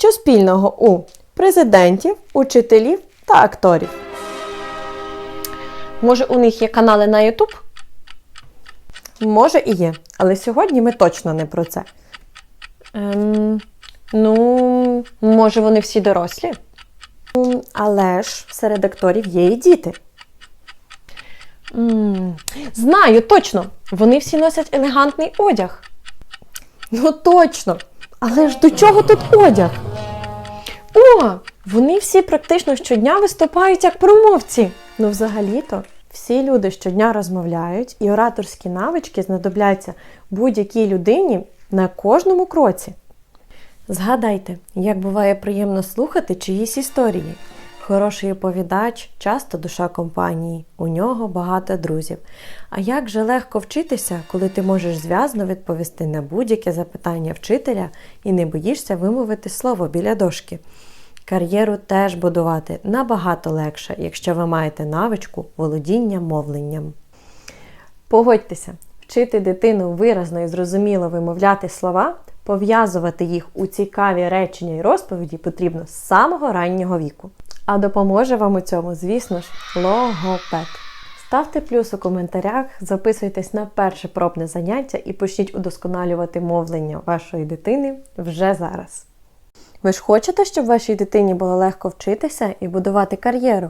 Що спільного у президентів, учителів та акторів? Може, у них є канали на YouTube? Може і є, але сьогодні ми точно не про це. Ем, ну, може, вони всі дорослі? Але ж серед акторів є і діти. Знаю, точно. Вони всі носять елегантний одяг. Ну точно. Але ж до чого тут одяг? Вони всі практично щодня виступають як промовці. Ну, взагалі-то, всі люди щодня розмовляють, і ораторські навички знадобляться будь-якій людині на кожному кроці. Згадайте, як буває приємно слухати чиїсь історії. Хороший оповідач часто душа компанії, у нього багато друзів. А як же легко вчитися, коли ти можеш зв'язно відповісти на будь-яке запитання вчителя і не боїшся вимовити слово біля дошки. Кар'єру теж будувати набагато легше, якщо ви маєте навичку володіння мовленням. Погодьтеся, вчити дитину виразно і зрозуміло вимовляти слова, пов'язувати їх у цікаві речення і розповіді потрібно з самого раннього віку. А допоможе вам у цьому, звісно ж, логопед. Ставте плюс у коментарях, записуйтесь на перше пробне заняття і почніть удосконалювати мовлення вашої дитини вже зараз. Ви ж хочете, щоб вашій дитині було легко вчитися і будувати кар'єру?